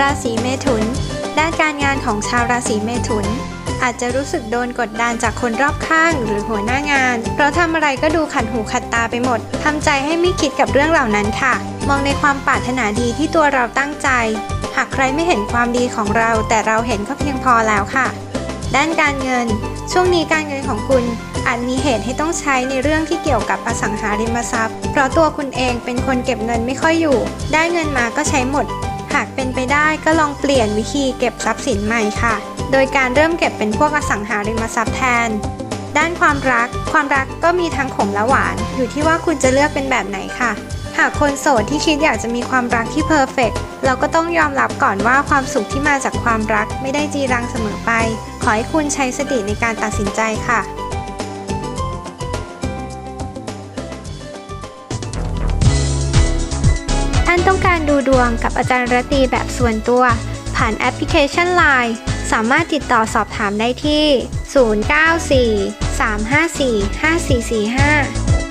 ราศีเมถุน ด้านการงานของชาวราศีเมถุน อาจจะรู้สึกโดนกดดันจากคนรอบข้างหรือหัวหน้างาน เพราะทำอะไรก็ดูขัดหูขัดตาไปหมดทำใจให้ไม่คิดกับเรื่องเหล่านั้นค่ะ มองในความปรารถนาดีที่ตัวเราตั้งใจ หากใครไม่เห็นความดีของเรา แต่เราเห็นก็เพียงพอแล้วค่ะ ด้านการเงิน ช่วงนี้การเงินของคุณอาจมีเหตุให้ต้องใช้ในเรื่องที่เกี่ยวกับอสังหาริมทรัพย์ เพราะตัวคุณเองเป็นคนเก็บเงินไม่ค่อยอยู่ ได้เงินมาก็ใช้หมด หากเป็นไปได้ก็ลองเปลี่ยนวิธีเก็บทรัพย์สินใหม่ค่ะ โดยการเริ่มเก็บเป็นพวกอสังหาริมทรัพย์แทน ด้านความรัก ความรักก็มีทั้งขมและหวาน อยู่ที่ว่าคุณจะเลือกเป็นแบบไหนค่ะหากคนโสดที่คิดอยากจะมีความรักที่เพอร์เฟกเราก็ต้องยอมรับก่อนว่าความสุขที่มาจากความรักไม่ได้จีรังเสมอไป ขอให้คุณใช้สติในการตัดสินใจค่ะ ท่านต้องการดูดวงกับอาจารย์รตีแบบส่วนตัว ผ่านแอปพลิเคชัน Line สามารถติดต่อสอบถามได้ที่ 094 354 5445